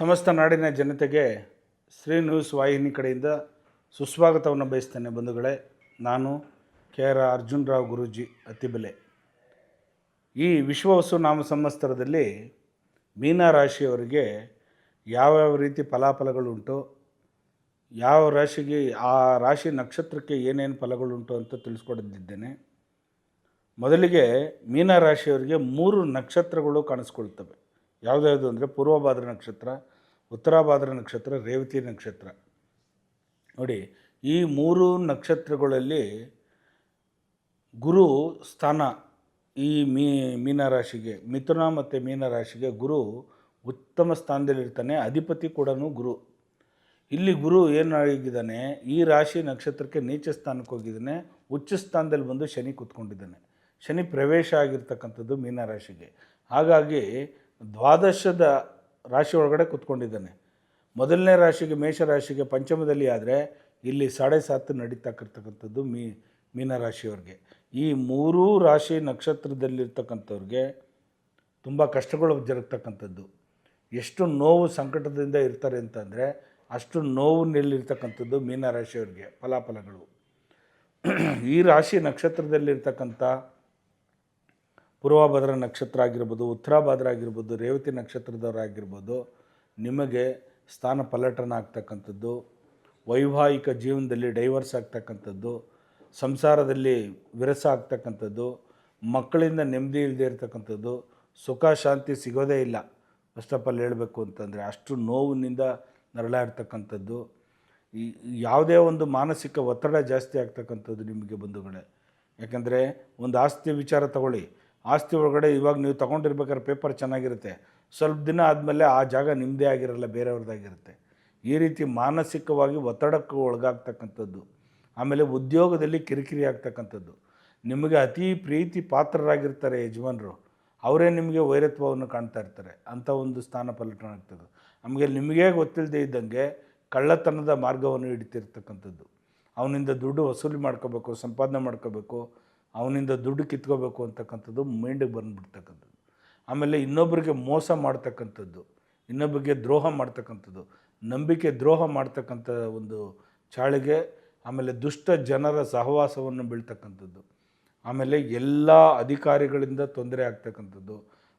ಸಮಸ್ತ ನಾಡಿನ ಜನತೆಗೆ ಶ್ರೀ ನ್ಯೂಸ್ ವಾಹಿನಿ ಕಡೆಯಿಂದ ಸುಸ್ವಾಗತವನ್ನು ಬಯಸ್ತೇನೆ ಬಂಧುಗಳೇ. ನಾನು ಕೆ ಆರ್ ಅರ್ಜುನ್ ರಾವ್ ಗುರೂಜಿ ಅತಿಬೆಲೆ ಈ ವಿಶ್ವವಸು ನಾಮ ಸಂವತ್ಸರದಲ್ಲಿ ಮೀನಾ ರಾಶಿಯವರಿಗೆ ಯಾವ್ಯಾವ ರೀತಿ ಫಲಾಫಲಗಳುಂಟು, ಯಾವ ರಾಶಿಗೆ, ಆ ರಾಶಿ ನಕ್ಷತ್ರಕ್ಕೆ ಏನೇನು ಫಲಗಳುಂಟು ಅಂತ ತಿಳಿಸ್ಕೊಡದಿದ್ದೇನೆ. ಮೊದಲಿಗೆ ಮೀನರಾಶಿಯವರಿಗೆ ಮೂರು ನಕ್ಷತ್ರಗಳು ಕಾಣಿಸ್ಕೊಳ್ತವೆ. ಯಾವುದ್ಯಾವುದು ಅಂದರೆ ಪೂರ್ವಭಾದ್ರ ನಕ್ಷತ್ರ, ಉತ್ತರಾಭಾದ್ರ ನಕ್ಷತ್ರ, ರೇವತಿ ನಕ್ಷತ್ರ. ನೋಡಿ, ಈ ಮೂರು ನಕ್ಷತ್ರಗಳಲ್ಲಿ ಗುರು ಸ್ಥಾನ ಈ ಮೀ, ಮೀನರಾಶಿಗೆ, ಮಿಥುನ ಮತ್ತು ಮೀನರಾಶಿಗೆ ಗುರು ಉತ್ತಮ ಸ್ಥಾನದಲ್ಲಿರ್ತಾನೆ ಅಧಿಪತಿ ಕೂಡ ಗುರು. ಇಲ್ಲಿ ಗುರು ಏನು ಆಗಿದ್ದಾನೆ, ಈ ರಾಶಿ ನಕ್ಷತ್ರಕ್ಕೆ ನೀಚ ಸ್ಥಾನಕ್ಕೆ ಹೋಗಿದ್ದಾನೆ, ಉಚ್ಚ ಸ್ಥಾನದಲ್ಲಿ ಬಂದು ಶನಿ ಕೂತ್ಕೊಂಡಿದ್ದಾನೆ. ಶನಿ ಪ್ರವೇಶ ಆಗಿರ್ತಕ್ಕಂಥದ್ದು ಮೀನರಾಶಿಗೆ. ಹಾಗಾಗಿ ದ್ವಾದಶದ ರಾಶಿ ಒಳಗಡೆ ಕೂತ್ಕೊಂಡಿದ್ದಾನೆ. ಮೊದಲನೇ ರಾಶಿಗೆ ಮೇಷರಾಶಿಗೆ ಪಂಚಮದಲ್ಲಿ ಆದರೆ ಇಲ್ಲಿ ಸಾಡೆ ಸಾತು ನಡೀತಕ್ಕಿರ್ತಕ್ಕಂಥದ್ದು ಮೀ ಮೀನರಾಶಿಯವ್ರಿಗೆ ಈ ಮೂರೂ ರಾಶಿ ನಕ್ಷತ್ರದಲ್ಲಿರ್ತಕ್ಕಂಥವ್ರಿಗೆ ತುಂಬ ಕಷ್ಟಗಳು ಜರುಗ್ತಕ್ಕಂಥದ್ದು. ಎಷ್ಟು ನೋವು ಸಂಕಟದಿಂದ ಇರ್ತಾರೆ ಅಂತಂದರೆ ಅಷ್ಟು ನೋವಿನಲ್ಲಿರ್ತಕ್ಕಂಥದ್ದು ಮೀನರಾಶಿಯವ್ರಿಗೆ ಫಲಾಫಲಗಳು. ಈ ರಾಶಿ ನಕ್ಷತ್ರದಲ್ಲಿರ್ತಕ್ಕಂಥ ಪೂರ್ವಭದ್ರ ನಕ್ಷತ್ರ ಆಗಿರ್ಬೋದು, ಉತ್ತರಾಭದ್ರ ಆಗಿರ್ಬೋದು, ರೇವತಿ ನಕ್ಷತ್ರದವರಾಗಿರ್ಬೋದು, ನಿಮಗೆ ಸ್ಥಾನ ಪಲ್ಲಟನ ಆಗ್ತಕ್ಕಂಥದ್ದು ವೈವಾಹಿಕ ಜೀವನದಲ್ಲಿ ಡೈವರ್ಸ್ ಆಗ್ತಕ್ಕಂಥದ್ದು, ಸಂಸಾರದಲ್ಲಿ ವಿರಸ ಆಗ್ತಕ್ಕಂಥದ್ದು, ಮಕ್ಕಳಿಂದ ನೆಮ್ಮದಿ ಇಲ್ಲದೆ ಇರತಕ್ಕಂಥದ್ದು, ಸುಖ, ಶಾಂತಿ ಸಿಗೋದೇ ಇಲ್ಲ. ಫಸ್ಟ್ ಆಫ್ ಆಲ್ ಹೇಳಬೇಕು ಅಂತಂದರೆ ಅಷ್ಟು ನೋವಿನಿಂದ ನರಳಾಡ್ತಕ್ಕಂಥದ್ದು. ಈ ಯಾವುದೇ ಒಂದು ಮಾನಸಿಕ ಒತ್ತಡ ಜಾಸ್ತಿ ಆಗ್ತಕ್ಕಂಥದ್ದು ನಿಮಗೆ ಬಂಧುಗಳೇ. ಯಾಕಂದರೆ ಒಂದು ಆಸ್ತಿ ವಿಚಾರ ತಗೊಳ್ಳಿ. ಆಸ್ತಿ ಒಳಗಡೆ ಇವಾಗ ನೀವು ತೊಗೊಂಡಿರ್ಬೇಕಾದ್ರೆ ಪೇಪರ್ ಚೆನ್ನಾಗಿರುತ್ತೆ. ಸ್ವಲ್ಪ ದಿನ ಆದಮೇಲೆ ಆ ಜಾಗ ನಿಮ್ಮದೇ ಆಗಿರಲ್ಲ, ಬೇರೆಯವ್ರದ್ದಾಗಿರುತ್ತೆ. ಈ ರೀತಿ ಮಾನಸಿಕವಾಗಿ ಒತ್ತಡಕ್ಕೆ ಒಳಗಾಗ್ತಕ್ಕಂಥದ್ದು. ಆಮೇಲೆ ಉದ್ಯೋಗದಲ್ಲಿ ಕಿರಿಕಿರಿ ಆಗ್ತಕ್ಕಂಥದ್ದು. ನಿಮಗೆ ಅತಿ ಪ್ರೀತಿ ಪಾತ್ರರಾಗಿರ್ತಾರೆ ಯಜಮಾನರು. ಅವರೇ ನಿಮಗೆ ವೈರತ್ವವನ್ನು ಕಾಣ್ತಾ ಇರ್ತಾರೆ. ಅಂಥ ಒಂದು ಸ್ಥಾನ ಪಲ್ಲಟನ ಆಗ್ತದೆ. ನಮಗೆ ನಿಮಗೇ ಗೊತ್ತಿಲ್ಲದೆ ಇದ್ದಂಗೆ ಕಳ್ಳತನದ ಮಾರ್ಗವನ್ನು ಹಿಡಿತಿರ್ತಕ್ಕಂಥದ್ದು. ಅವನಿಂದ ದುಡ್ಡು ವಸೂಲಿ ಮಾಡ್ಕೋಬೇಕು, ಸಂಪಾದನೆ ಮಾಡ್ಕೋಬೇಕು ಅವನಿಂದ ದುಡ್ಡು ಕಿತ್ಕೋಬೇಕು ಅಂತಕ್ಕಂಥದ್ದು ಮೈಂಡಿಗೆ ಬಂದುಬಿಡ್ತಕ್ಕಂಥದ್ದು. ಆಮೇಲೆ ಇನ್ನೊಬ್ಬರಿಗೆ ಮೋಸ ಮಾಡ್ತಕ್ಕಂಥದ್ದು ಇನ್ನೊಬ್ಬರಿಗೆ ದ್ರೋಹ ಮಾಡ್ತಕ್ಕಂಥದ್ದು, ನಂಬಿಕೆ ದ್ರೋಹ ಮಾಡ್ತಕ್ಕಂಥ ಒಂದು ಚಾಳಿಗೆ, ಆಮೇಲೆ ದುಷ್ಟ ಜನರ ಸಹವಾಸವನ್ನು ಬೀಳ್ತಕ್ಕಂಥದ್ದು. ಆಮೇಲೆ ಎಲ್ಲ ಅಧಿಕಾರಿಗಳಿಂದ ತೊಂದರೆ ಆಗ್ತಕ್ಕಂಥದ್ದು,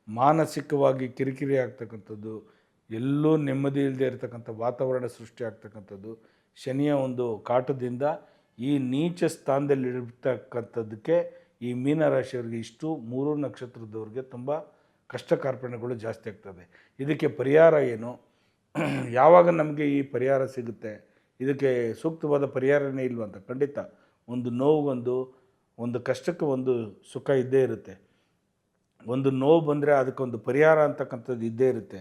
ಮಾನಸಿಕವಾಗಿ ಕಿರಿಕಿರಿ ಆಗ್ತಕ್ಕಂಥದ್ದು, ಎಲ್ಲೂ ನೆಮ್ಮದಿ ಇಲ್ಲದೆ ಇರತಕ್ಕಂಥ ವಾತಾವರಣ ಸೃಷ್ಟಿ ಆಗ್ತಕ್ಕಂಥದ್ದು, ಶನಿಯ ಒಂದು ಕಾಟದಿಂದ ಈ ನೀಚ ಸ್ಥಾನದಲ್ಲಿ ಇರ್ತಕ್ಕಂಥದ್ದಕ್ಕೆ ಈ ಮೀನರಾಶಿಯವ್ರಿಗೆ ಇಷ್ಟು ಮೂರು ನಕ್ಷತ್ರದವ್ರಿಗೆ ತುಂಬ ಕಷ್ಟ ಕಾರ್ಪಣ್ಯಗಳು ಜಾಸ್ತಿ ಆಗ್ತದೆ. ಇದಕ್ಕೆ ಪರಿಹಾರ ಏನು? ಯಾವಾಗ ನಮಗೆ ಈ ಪರಿಹಾರ ಸಿಗುತ್ತೆ? ಇದಕ್ಕೆ ಸೂಕ್ತವಾದ ಪರಿಹಾರನೇ ಇಲ್ವಂತ ಖಂಡಿತ. ಒಂದು ನೋವುಗೊಂದು ಒಂದು ಕಷ್ಟಕ್ಕೆ ಒಂದು ಸುಖ ಇದ್ದೇ ಇರುತ್ತೆ. ಒಂದು ನೋವು ಬಂದರೆ ಅದಕ್ಕೊಂದು ಪರಿಹಾರ ಅಂತಕ್ಕಂಥದ್ದು ಇದ್ದೇ ಇರುತ್ತೆ.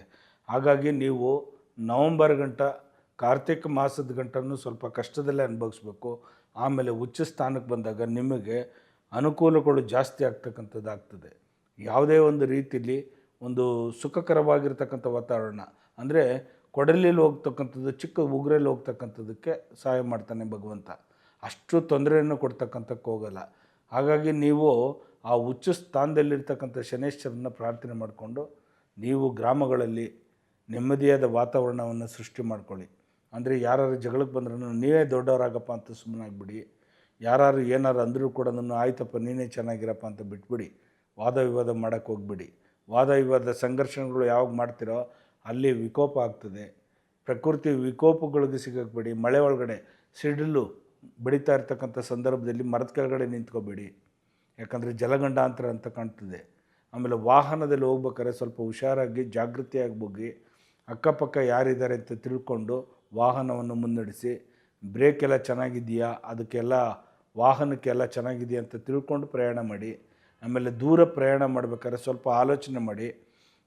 ಹಾಗಾಗಿ ನೀವು ನವಂಬರ್ ಗಂಟ, ಕಾರ್ತಿಕ ಮಾಸದ ಗಂಟನೂ ಸ್ವಲ್ಪ ಕಷ್ಟದಲ್ಲೇ ಅನುಭವಿಸ್ಬೇಕು. ಆಮೇಲೆ ಉಚ್ಚ ಸ್ಥಾನಕ್ಕೆ ಬಂದಾಗ ನಿಮಗೆ ಅನುಕೂಲಗಳು ಜಾಸ್ತಿ ಆಗ್ತಕ್ಕಂಥದ್ದಾಗ್ತದೆ. ಯಾವುದೇ ಒಂದು ರೀತಿಯಲ್ಲಿ ಒಂದು ಸುಖಕರವಾಗಿರ್ತಕ್ಕಂಥ ವಾತಾವರಣ, ಅಂದರೆ ಕೊಡಲಿಲ್ಲಿ ಹೋಗ್ತಕ್ಕಂಥದ್ದು, ಚಿಕ್ಕ ಉಗ್ರಲ್ಲಿ ಹೋಗ್ತಕ್ಕಂಥದ್ದಕ್ಕೆ ಸಹಾಯ ಮಾಡ್ತಾನೆ ಭಗವಂತ. ಅಷ್ಟು ತೊಂದರೆಯನ್ನು ಕೊಡ್ತಕ್ಕಂಥಕ್ಕೆ ಹೋಗಲ್ಲ. ಹಾಗಾಗಿ ನೀವು ಆ ಉಚ್ಚ ಸ್ಥಾನದಲ್ಲಿರ್ತಕ್ಕಂಥ ಶನೇಶ್ವರನ ಪ್ರಾರ್ಥನೆ ಮಾಡಿಕೊಂಡು ನೀವು ಗ್ರಾಮಗಳಲ್ಲಿ ನೆಮ್ಮದಿಯಾದ ವಾತಾವರಣವನ್ನು ಸೃಷ್ಟಿ ಮಾಡ್ಕೊಳ್ಳಿ. ಅಂದರೆ ಯಾರು ಜಗಳಕ್ಕೆ ಬಂದ್ರೂ ನೀವೇ ದೊಡ್ಡವರಾಗಪ್ಪ ಅಂತ ಸುಮ್ಮನೆ ಆಗಿಬಿಡಿ. ಯಾರು ಏನಾರು ಅಂದರೂ ಕೂಡ ನಾನು ಆಯ್ತಪ್ಪ, ನೀನೇ ಚೆನ್ನಾಗಿರಪ್ಪ ಅಂತ ಬಿಟ್ಬಿಡಿ. ವಾದ ವಿವಾದ ಮಾಡೋಕ್ಕೆ ಹೋಗ್ಬಿಡಿ. ವಾದ ವಿವಾದ ಸಂಘರ್ಷಣೆಗಳು ಯಾವಾಗ ಮಾಡ್ತಿರೋ ಅಲ್ಲಿ ವಿಕೋಪ ಆಗ್ತದೆ. ಪ್ರಕೃತಿ ವಿಕೋಪಗಳಿಗೆ ಸಿಗಬೇಡಿ ಮಳೆ ಒಳಗಡೆ ಸಿಡಿಲು ಬೆಳೀತಾ ಇರ್ತಕ್ಕಂಥ ಸಂದರ್ಭದಲ್ಲಿ ಮರದ ಕೆಳಗಡೆ ನಿಂತ್ಕೋಬೇಡಿ. ಯಾಕಂದರೆ ಜಲಗಂಡಾಂತರ ಅಂತ ಕಾಣ್ತದೆ. ಆಮೇಲೆ ವಾಹನದಲ್ಲಿ ಹೋಗ್ಬೇಕಾದ್ರೆ ಸ್ವಲ್ಪ ಹುಷಾರಾಗಿ, ಜಾಗೃತಿಯಾಗಿ ಹೋಗಿ, ಅಕ್ಕಪಕ್ಕ ಯಾರಿದ್ದಾರೆ ಅಂತ ತಿಳ್ಕೊಂಡು ವಾಹನವನ್ನು ಮುನ್ನಡೆಸಿ ಬ್ರೇಕ್ ಎಲ್ಲ ಚೆನ್ನಾಗಿದೆಯಾ ಅದಕ್ಕೆಲ್ಲ ವಾಹನಕ್ಕೆಲ್ಲ ಚೆನ್ನಾಗಿದೆಯಾ ಅಂತ ತಿಳ್ಕೊಂಡು ಪ್ರಯಾಣ ಮಾಡಿ, ಆಮೇಲೆ ದೂರ ಪ್ರಯಾಣ ಮಾಡಬೇಕಾದ್ರೆ ಸ್ವಲ್ಪ ಆಲೋಚನೆ ಮಾಡಿ,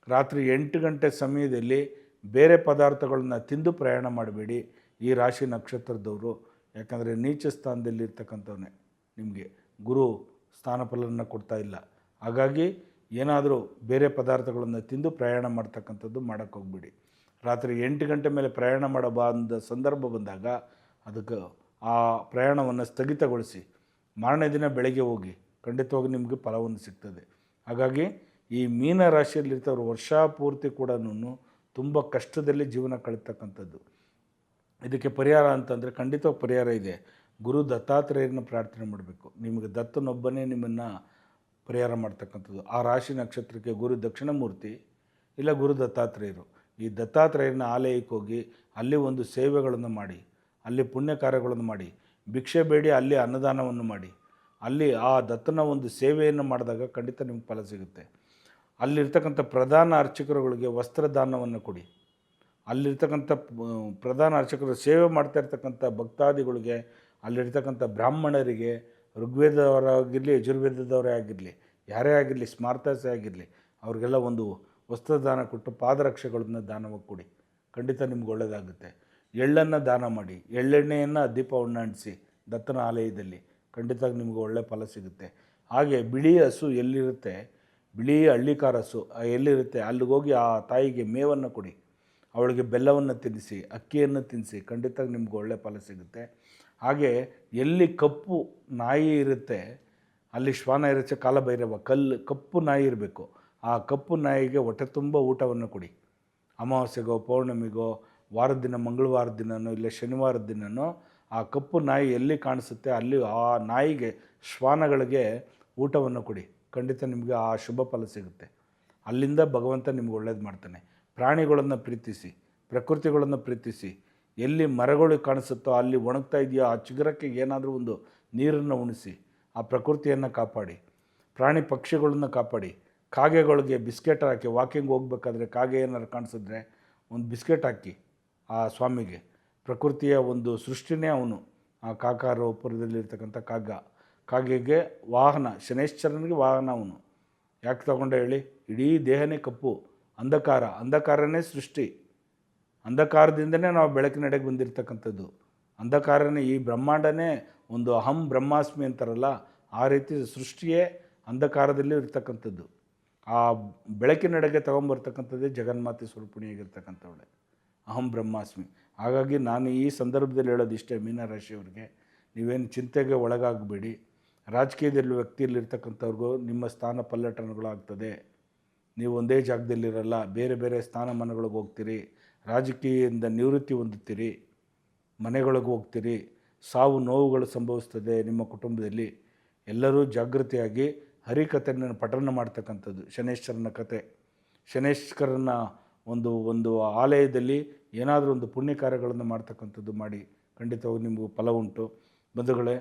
ರಾತ್ರಿ ಎಂಟು ಗಂಟೆ ಸಮಯದಲ್ಲಿ ಬೇರೆ ಪದಾರ್ಥಗಳನ್ನ ತಿಂದು ಪ್ರಯಾಣ ಮಾಡಬೇಡಿ ಈ ರಾಶಿ ನಕ್ಷತ್ರದವರು. ಯಾಕಂದರೆ ನೀಚ ಸ್ಥಾನದಲ್ಲಿ ಇರ್ತಕ್ಕಂಥವನ್ನೇ ನಿಮಗೆ ಗುರು ಸ್ಥಾನಫಲವನ್ನು ಕೊಡ್ತಾ ಇಲ್ಲ. ಹಾಗಾಗಿ ಏನಾದರೂ ಬೇರೆ ಪದಾರ್ಥಗಳನ್ನು ತಿಂದು ಪ್ರಯಾಣ ಮಾಡ್ತಕ್ಕಂಥದ್ದು ಮಾಡೋಕ್ಕೆ ಹೋಗ್ಬಿಡಿ. ರಾತ್ರಿ ಎಂಟು ಗಂಟೆ ಮೇಲೆ ಪ್ರಯಾಣ ಮಾಡೋ ಸಂದರ್ಭ ಬಂದಾಗ ಅದಕ್ಕೆ ಆ ಪ್ರಯಾಣವನ್ನು ಸ್ಥಗಿತಗೊಳಿಸಿ ಮಾರನೇ ದಿನ ಬೆಳಗ್ಗೆ ಹೋಗಿ ಖಂಡಿತವಾಗಿ ನಿಮಗೆ ಫಲವನ್ನು ಸಿಗ್ತದೆ. ಹಾಗಾಗಿ ಈ ಮೀನ ರಾಶಿಯಲ್ಲಿರ್ತವ್ರು ವರ್ಷ ಪೂರ್ತಿ ಕೂಡ ತುಂಬ ಕಷ್ಟದಲ್ಲಿ ಜೀವನ ಕಳೀತಕ್ಕಂಥದ್ದು. ಇದಕ್ಕೆ ಪರಿಹಾರ ಅಂತಂದರೆ ಖಂಡಿತವಾಗಿ ಪರಿಹಾರ ಇದೆ. ಗುರು ದತ್ತಾತ್ರೇಯರನ್ನ ಪ್ರಾರ್ಥನೆ ಮಾಡಬೇಕು. ನಿಮಗೆ ದತ್ತನೊಬ್ಬನೇ ನಿಮ್ಮನ್ನು ಪರಿಹಾರ ಮಾಡ್ತಕ್ಕಂಥದ್ದು. ಆ ರಾಶಿ ನಕ್ಷತ್ರಕ್ಕೆ ಗುರು ದಕ್ಷಿಣಮೂರ್ತಿ ಇಲ್ಲ ಗುರು ದತ್ತಾತ್ರೇಯರು. ಈ ದತ್ತಾತ್ರೇಯರನ್ನ ಆಲಯಕ್ಕೆ ಹೋಗಿ ಅಲ್ಲಿ ಒಂದು ಸೇವೆಗಳನ್ನು ಮಾಡಿ, ಅಲ್ಲಿ ಪುಣ್ಯ ಕಾರ್ಯಗಳನ್ನು ಮಾಡಿ, ಭಿಕ್ಷೆ ಬೇಡಿ ಅಲ್ಲಿ ಅನ್ನದಾನವನ್ನು ಮಾಡಿ, ಅಲ್ಲಿ ಆ ದತ್ತನ ಒಂದು ಸೇವೆಯನ್ನು ಮಾಡಿದಾಗ ಖಂಡಿತ ನಿಮ್ಗೆ ಫಲ ಸಿಗುತ್ತೆ. ಅಲ್ಲಿರ್ತಕ್ಕಂಥ ಪ್ರಧಾನ ಅರ್ಚಕರುಗಳಿಗೆ ವಸ್ತ್ರದಾನವನ್ನು ಕೊಡಿ. ಅಲ್ಲಿರ್ತಕ್ಕಂಥ ಪ್ರಧಾನ ಅರ್ಚಕರು ಸೇವೆ ಮಾಡ್ತಾ ಇರ್ತಕ್ಕಂಥ ಭಕ್ತಾದಿಗಳಿಗೆ, ಅಲ್ಲಿರ್ತಕ್ಕಂಥ ಬ್ರಾಹ್ಮಣರಿಗೆ ಋಗ್ವೇದವರಾಗಿರಲಿ ಯಜುರ್ವೇದದವರೇ ಆಗಿರಲಿ, ಯಾರೇ ಆಗಿರಲಿ, ಸ್ಮಾರ್ತಾಸೇ ಆಗಿರಲಿ, ಅವ್ರಿಗೆಲ್ಲ ಒಂದು ವಸ್ತ್ರದಾನ ಕೊಟ್ಟು ಪಾದರಕ್ಷೆಗಳನ್ನ ದಾನವಾಗಿ ಕೊಡಿ. ಖಂಡಿತ ನಿಮ್ಗೆ ಒಳ್ಳೆಯದಾಗುತ್ತೆ ಎಳ್ಳನ್ನು ದಾನ ಮಾಡಿ, ಎಳ್ಳೆಣ್ಣೆಯನ್ನು ದೀಪವನ್ನು ಅಂಟಿಸಿ ದತ್ತನ ಆಲಯದಲ್ಲಿ ಖಂಡಿತ ನಿಮ್ಗೆ ಒಳ್ಳೆಯ ಫಲ ಸಿಗುತ್ತೆ. ಹಾಗೆ ಬಿಳಿ ಹಸು ಎಲ್ಲಿರುತ್ತೆ? ಬಿಳಿ ಹಳ್ಳಿಕಾರ ಹಸು ಎಲ್ಲಿರುತ್ತೆ? ಅಲ್ಲಿಗೆ ಹೋಗಿ ಆ ತಾಯಿಗೆ ಮೇವನ್ನು ಕೊಡಿ. ಅವಳಿಗೆ ಬೆಲ್ಲವನ್ನು ತಿನ್ನಿಸಿ, ಅಕ್ಕಿಯನ್ನು ತಿನ್ನಿಸಿ ಖಂಡಿತ ನಿಮ್ಗೆ ಒಳ್ಳೆಯ ಫಲ ಸಿಗುತ್ತೆ. ಹಾಗೆ ಎಲ್ಲಿ ಕಪ್ಪು ನಾಯಿ ಇರುತ್ತೆ, ಅಲ್ಲಿ ಶ್ವಾನ ಇರುತ್ತೆ ಕಾಲಭೈರವ ಕಲ್ಲು, ಕಪ್ಪು ನಾಯಿ ಇರಬೇಕು. ಆ ಕಪ್ಪು ನಾಯಿಗೆ ಹೊಟ್ಟೆ ತುಂಬ ಊಟವನ್ನು ಕೊಡಿ. ಅಮಾವಾಸ್ಯೆಗೋ, ಪೌರ್ಣಮಿಗೋ, ವಾರದ ದಿನ ಮಂಗಳವಾರದ ದಿನನೋ, ಇಲ್ಲ ಶನಿವಾರದ ದಿನನೋ, ಆ ಕಪ್ಪು ನಾಯಿ ಎಲ್ಲಿ ಕಾಣಿಸುತ್ತೆ, ಅಲ್ಲಿ ಆ ನಾಯಿಗೆ ಶ್ವಾನಗಳಿಗೆ ಊಟವನ್ನು ಕೊಡಿ. ಖಂಡಿತ ನಿಮಗೆ ಆ ಶುಭ ಫಲ ಸಿಗುತ್ತೆ. ಅಲ್ಲಿಂದ ಭಗವಂತ ನಿಮ್ಗೆ ಒಳ್ಳೇದು ಮಾಡ್ತಾನೆ. ಪ್ರಾಣಿಗಳನ್ನು ಪ್ರೀತಿಸಿ, ಪ್ರಕೃತಿಗಳನ್ನು ಪ್ರೀತಿಸಿ ಎಲ್ಲಿ ಮರಗಳು ಕಾಣಿಸುತ್ತೋ ಅಲ್ಲಿ ಒಣಗ್ತಾ ಇದೆಯೋ ಆ ಚಿಗುರಕ್ಕೆ ಏನಾದರೂ ಒಂದು ನೀರನ್ನು ಉಣಿಸಿ, ಆ ಪ್ರಕೃತಿಯನ್ನು ಕಾಪಾಡಿ, ಪ್ರಾಣಿ ಪಕ್ಷಿಗಳನ್ನು ಕಾಪಾಡಿ, ಕಾಗೆಗಳಿಗೆ ಬಿಸ್ಕೆಟ್ ಹಾಕಿ ವಾಕಿಂಗ್ ಹೋಗ್ಬೇಕಾದ್ರೆ ಕಾಗೆ ಏನಾದ್ರು ಕಾಣಿಸಿದ್ರೆ ಒಂದು ಬಿಸ್ಕೆಟ್ ಹಾಕಿ ಆ ಸ್ವಾಮಿಗೆ. ಪ್ರಕೃತಿಯ ಒಂದು ಸೃಷ್ಟಿನೇ ಅವನು. ಆ ಕಾಕಾರೋಪುರದಲ್ಲಿರ್ತಕ್ಕಂಥ ಕಾಗ. ಕಾಗೆಗೆ ವಾಹನ, ಶನೇಶ್ವರನಿಗೆ ವಾಹನ ಅವನು. ಯಾಕೆ ತಗೊಂಡೆ ಹೇಳಿ? ಇಡೀ ದೇಹನೇ ಕಪ್ಪು, ಅಂಧಕಾರ. ಅಂಧಕಾರನೇ ಸೃಷ್ಟಿ. ಅಂಧಕಾರದಿಂದನೇ ನಾವು ಬೆಳಕಿನೆಡೆಗೆ ಬಂದಿರತಕ್ಕಂಥದ್ದು. ಅಂಧಕಾರನೇ ಈ ಬ್ರಹ್ಮಾಂಡನೇ ಒಂದು ಅಹಂ ಬ್ರಹ್ಮಾಸ್ಮಿ ಅಂತಾರಲ್ಲ, ಆ ರೀತಿ ಸೃಷ್ಟಿಯೇ ಅಂಧಕಾರದಲ್ಲಿ ಇರ್ತಕ್ಕಂಥದ್ದು. ಆ ಬೆಳಕಿನೆಡೆಗೆ ತಗೊಂಬರ್ತಕ್ಕಂಥದ್ದೇ ಜಗನ್ಮಾತೆ ಸ್ವರೂಪಿಣಿಯಾಗಿರ್ತಕ್ಕಂಥವಳೆ. ಅಹಂ ಬ್ರಹ್ಮಾಸ್ಮಿ. ಹಾಗಾಗಿ ನಾನು ಈ ಸಂದರ್ಭದಲ್ಲಿ ಹೇಳೋದು ಇಷ್ಟೇ ಮೀನರಾಶಿಯವ್ರಿಗೆ. ನೀವೇನು ಚಿಂತೆಗೆ ಒಳಗಾಗಬೇಡಿ. ರಾಜಕೀಯದಲ್ಲಿ ವ್ಯಕ್ತಿಯಲ್ಲಿರ್ತಕ್ಕಂಥವ್ರಿಗೂ ನಿಮ್ಮ ಸ್ಥಾನ ಪಲ್ಲಟನಗಳಾಗ್ತದೆ. ನೀವು ಒಂದೇ ಜಾಗದಲ್ಲಿರಲ್ಲ, ಬೇರೆ ಬೇರೆ ಸ್ಥಾನಮಾನಗಳಿಗೆ ಹೋಗ್ತೀರಿ. ರಾಜಕೀಯದಿಂದ ನಿವೃತ್ತಿ ಹೊಂದುತ್ತೀರಿ, ಮನೆಗಳಿಗೆ ಹೋಗ್ತೀರಿ, ಸಾವು ನೋವುಗಳು ಸಂಭವಿಸ್ತದೆ ನಿಮ್ಮ ಕುಟುಂಬದಲ್ಲಿ, ಎಲ್ಲರೂ ಜಾಗೃತಿಯಾಗಿ ಹರಿಕಥೆಯನ್ನು ಪಠನ ಮಾಡ್ತಕ್ಕಂಥದ್ದು, ಶನೇಶ್ವರನ ಕತೆ ಶನೇಶ್ವರನ ಒಂದು ಒಂದು ಆಲಯದಲ್ಲಿ ಏನಾದರೂ ಒಂದು ಪುಣ್ಯ ಕಾರ್ಯಗಳನ್ನು ಮಾಡ್ತಕ್ಕಂಥದ್ದು ಮಾಡಿ ಖಂಡಿತವಾಗಿ ನಿಮಗೂ ಫಲ ಉಂಟು. ಬಂಧುಗಳೇ,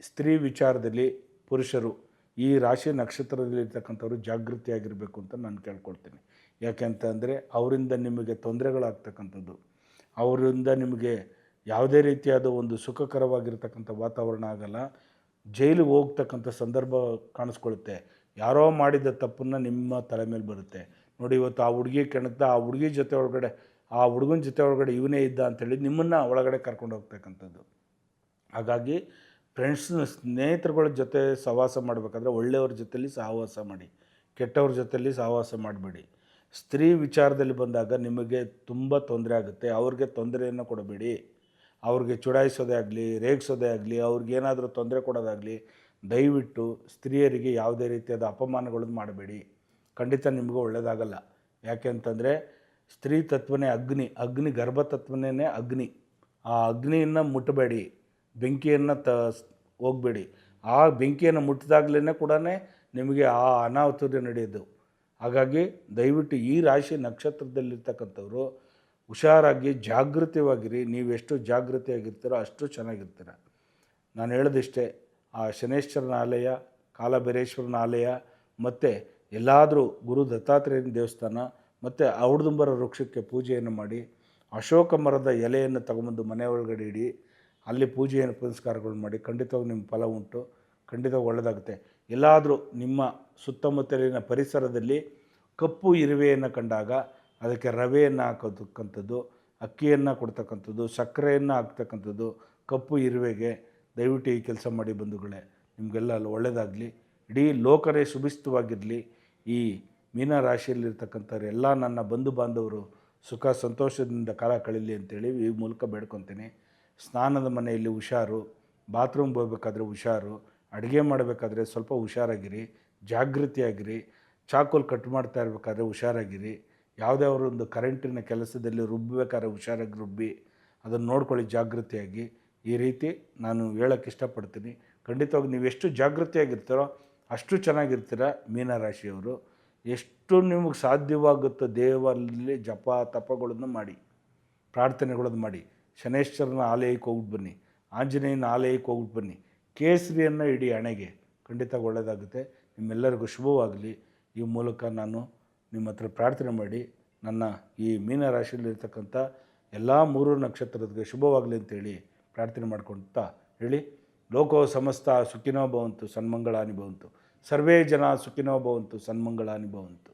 ಸ್ತ್ರೀ ವಿಚಾರದಲ್ಲಿ ಪುರುಷರು ಈ ರಾಶಿ ನಕ್ಷತ್ರದಲ್ಲಿರ್ತಕ್ಕಂಥವ್ರು ಜಾಗೃತಿಯಾಗಿರಬೇಕು ಅಂತ ನಾನು ಕೇಳ್ಕೊಳ್ತೀನಿ. ಯಾಕೆ ಅಂತ ಅಂದರೆ ಅವರಿಂದ ನಿಮಗೆ ತೊಂದರೆಗಳಾಗ್ತಕ್ಕಂಥದ್ದು. ಅವರಿಂದ ನಿಮಗೆ ಯಾವುದೇ ರೀತಿಯಾದ ಒಂದು ಸುಖಕರವಾಗಿರ್ತಕ್ಕಂಥ ವಾತಾವರಣ ಆಗಲ್ಲ. ಜೈಲಿಗೆ ಹೋಗ್ತಕ್ಕಂಥ ಸಂದರ್ಭ ಕಾಣಿಸ್ಕೊಳುತ್ತೆ. ಯಾರೋ ಮಾಡಿದ ತಪ್ಪನ್ನು ನಿಮ್ಮ ತಲೆ ಮೇಲೆ ಬರುತ್ತೆ. ನೋಡಿ, ಇವತ್ತು ಆ ಹುಡುಗಿ ಕೆಣಕ್ದ, ಆ ಹುಡುಗಿ ಜೊತೆ ಒಳಗಡೆ, ಆ ಹುಡುಗನ ಜೊತೆ ಒಳಗಡೆ ಇವನೇ ಇದ್ದ ಅಂತೇಳಿ ನಿಮ್ಮನ್ನು ಒಳಗಡೆ ಕರ್ಕೊಂಡು ಹೋಗ್ತಕ್ಕಂಥದ್ದು. ಹಾಗಾಗಿ ಫ್ರೆಂಡ್ಸ್ ಸ್ನೇಹಿತರುಗಳ ಜೊತೆ ಸಹವಾಸ ಮಾಡಬೇಕಾದ್ರೆ ಒಳ್ಳೆಯವ್ರ ಜೊತೆಯಲ್ಲಿ ಸಹವಾಸ ಮಾಡಿ, ಕೆಟ್ಟವ್ರ ಜೊತೆಯಲ್ಲಿ ಸಹವಾಸ ಮಾಡಬೇಡಿ. ಸ್ತ್ರೀ ವಿಚಾರದಲ್ಲಿ ಬಂದಾಗ ನಿಮಗೆ ತುಂಬ ತೊಂದರೆ ಆಗುತ್ತೆ, ಅವ್ರಿಗೆ ತೊಂದರೆಯನ್ನು ಕೊಡಬೇಡಿ. ಅವ್ರಿಗೆ ಚುಡಾಯಿಸೋದೇ ಆಗಲಿ, ರೇಗಿಸೋದೇ ಆಗಲಿ ಅವ್ರಿಗೇನಾದರೂ ತೊಂದರೆ ಕೊಡೋದಾಗಲಿ, ದಯವಿಟ್ಟು ಸ್ತ್ರೀಯರಿಗೆ ಯಾವುದೇ ರೀತಿಯಾದ ಅಪಮಾನಗಳನ್ನು ಮಾಡಬೇಡಿ. ಖಂಡಿತ ನಿಮಗೂ ಒಳ್ಳೆಯದಾಗಲ್ಲ ಯಾಕೆ ಅಂತಂದರೆ ಸ್ತ್ರೀ ತತ್ವನೇ ಅಗ್ನಿ ಅಗ್ನಿ ಗರ್ಭ ತತ್ವನೇ ಅಗ್ನಿ. ಆ ಅಗ್ನಿಯನ್ನು ಮುಟ್ಟಬೇಡಿ ಬೆಂಕಿಯನ್ನು ತ ಹೋಗಬೇಡಿ. ಆ ಬೆಂಕಿಯನ್ನು ಮುಟ್ಟಿದಾಗಲೇ ಕೂಡ ನಿಮಗೆ ಆ ಅನಾಹುತ ನಡೆಯೋದು ಹಾಗಾಗಿ ದಯವಿಟ್ಟು ಈ ರಾಶಿ ನಕ್ಷತ್ರದಲ್ಲಿರ್ತಕ್ಕಂಥವ್ರು ಹುಷಾರಾಗಿ ಜಾಗೃತವಾಗಿರಿ. ನೀವೆಷ್ಟು ಜಾಗೃತಿಯಾಗಿರ್ತೀರೋ ಅಷ್ಟು ಚೆನ್ನಾಗಿರ್ತೀರ. ನಾನು ಹೇಳೋದಿಷ್ಟೇ, ಆ ಶನೇಶ್ವರನ ಆಲಯ, ಕಾಲಭೈರೇಶ್ವರನ ಆಲಯ, ಮತ್ತು ಎಲ್ಲಾದರೂ ಗುರು ದತ್ತಾತ್ರೇಯನ ದೇವಸ್ಥಾನ, ಮತ್ತು ಔಡುದುಂಬರ ವೃಕ್ಷಕ್ಕೆ ಪೂಜೆಯನ್ನು ಮಾಡಿ, ಅಶೋಕ ಮರದ ಎಲೆಯನ್ನು ತಗೊಂಬಂದು ಮನೆ ಒಳಗಡೆ ಇಡಿ ಅಲ್ಲಿ ಪೂಜೆಯನ್ನು ಪುನಸ್ಕಾರಗಳು ಮಾಡಿ ಖಂಡಿತವಾಗಿ ನಿಮ್ಮ ಫಲ ಉಂಟು ಖಂಡಿತವಾಗಿ ಒಳ್ಳೆಯದಾಗುತ್ತೆ. ಎಲ್ಲಾದರೂ ನಿಮ್ಮ ಸುತ್ತಮುತ್ತಲಿನ ಪರಿಸರದಲ್ಲಿ ಕಪ್ಪು ಇರುವೆಯನ್ನು ಕಂಡಾಗ ಅದಕ್ಕೆ ರವೆಯನ್ನು ಹಾಕತಕ್ಕಂಥದ್ದು, ಅಕ್ಕಿಯನ್ನು ಕೊಡ್ತಕ್ಕಂಥದ್ದು, ಸಕ್ಕರೆಯನ್ನು ಹಾಕ್ತಕ್ಕಂಥದ್ದು, ಕಪ್ಪು ಇರುವೆಗೆ ದಯವಿಟ್ಟು ಈ ಕೆಲಸ ಮಾಡಿ ಬಂಧುಗಳೇ, ನಿಮಗೆಲ್ಲ ಅಲ್ಲಿ ಒಳ್ಳೆಯದಾಗಲಿ. ಇಡೀ ಲೋಕರೇ ಸುಭಿಸ್ತವಾಗಿರಲಿ ಈ ಮೀನ ರಾಶಿಯಲ್ಲಿರ್ತಕ್ಕಂಥವ್ರು ಎಲ್ಲ ನನ್ನ ಬಂಧು ಬಾಂಧವರು ಸುಖ, ಸಂತೋಷದಿಂದ ಕಾಲ ಕಳೀಲಿ ಅಂತೇಳಿ ಈ ಮೂಲಕ ಬೇಡ್ಕೊತೀನಿ. ಸ್ನಾನದ ಮನೆಯಲ್ಲಿ ಹುಷಾರು ಬಾತ್ರೂಮ್ಗೆ ಹೋಗ್ಬೇಕಾದ್ರೆ ಹುಷಾರು, ಅಡುಗೆ ಮಾಡಬೇಕಾದ್ರೆ ಸ್ವಲ್ಪ ಹುಷಾರಾಗಿರಿ, ಜಾಗೃತಿಯಾಗಿರಿ, ಚಾಕುಲ್ ಕಟ್ ಮಾಡ್ತಾ ಇರಬೇಕಾದ್ರೆ ಹುಷಾರಾಗಿರಿ, ಯಾವುದೇ ಒಂದು ಕರೆಂಟಿನ ಕೆಲಸದಲ್ಲಿ ರುಬ್ಬಬೇಕಾದ್ರೆ ಹುಷಾರಾಗಿ ರುಬ್ಬಿ, ಅದನ್ನು ನೋಡ್ಕೊಳ್ಳಿ ಜಾಗೃತಿಯಾಗಿ. ಈ ರೀತಿ ನಾನು ಹೇಳೋಕ್ಕೆ ಇಷ್ಟಪಡ್ತೀನಿ. ಖಂಡಿತವಾಗಿ ನೀವು ಎಷ್ಟು ಜಾಗೃತಿಯಾಗಿರ್ತೀರೋ ಅಷ್ಟು ಚೆನ್ನಾಗಿರ್ತೀರ ಮೀನರಾಶಿಯವರು. ಎಷ್ಟು ನಿಮಗೆ ಸಾಧ್ಯವಾಗುತ್ತೋ ದೇವರಲ್ಲಿ ಜಪ, ತಪಗಳನ್ನು ಮಾಡಿ, ಪ್ರಾರ್ಥನೆಗಳನ್ನು ಮಾಡಿ. ಶನೇಶ್ವರನ ಆಲಯಕ್ಕೆ ಹೋಗ್ಬಿಟ್ಟು ಬನ್ನಿ, ಆಂಜನೇಯನ ಆಲಯಕ್ಕೆ ಹೋಗ್ಬಿಟ್ಟು ಬನ್ನಿ. ಕೇಸರಿಯನ್ನು ಇಡೀ ಹಣೆಗೆ ಖಂಡಿತ ಒಳ್ಳೆಯದಾಗುತ್ತೆ ನಿಮ್ಮೆಲ್ಲರಿಗೂ ಶುಭವಾಗಲಿ. ಈ ಮೂಲಕ ನಾನು ನಿಮ್ಮ ಹತ್ರ ಪ್ರಾರ್ಥನೆ ಮಾಡಿ ನನ್ನ ಈ ಮೀನರಾಶಿಯಲ್ಲಿರ್ತಕ್ಕಂಥ ಎಲ್ಲ ಮೂರು ನಕ್ಷತ್ರಕ್ಕೆ ಶುಭವಾಗಲಿ ಅಂತೇಳಿ ಪ್ರಾರ್ಥನೆ ಮಾಡ್ಕೊಳ್ತಾ ಹೇಳಿ. ಲೋಕೋ ಸಮಸ್ತ ಸುಖಿನೋ ಭವಂತು, ಸನ್ಮಂಗಳಾನಿ ಭವಂತು. ಸರ್ವೇ ಜನ ಸುಖಿನೋ ಭವಂತು, ಸನ್ಮಂಗಳಾನಿ ಭವಂತು.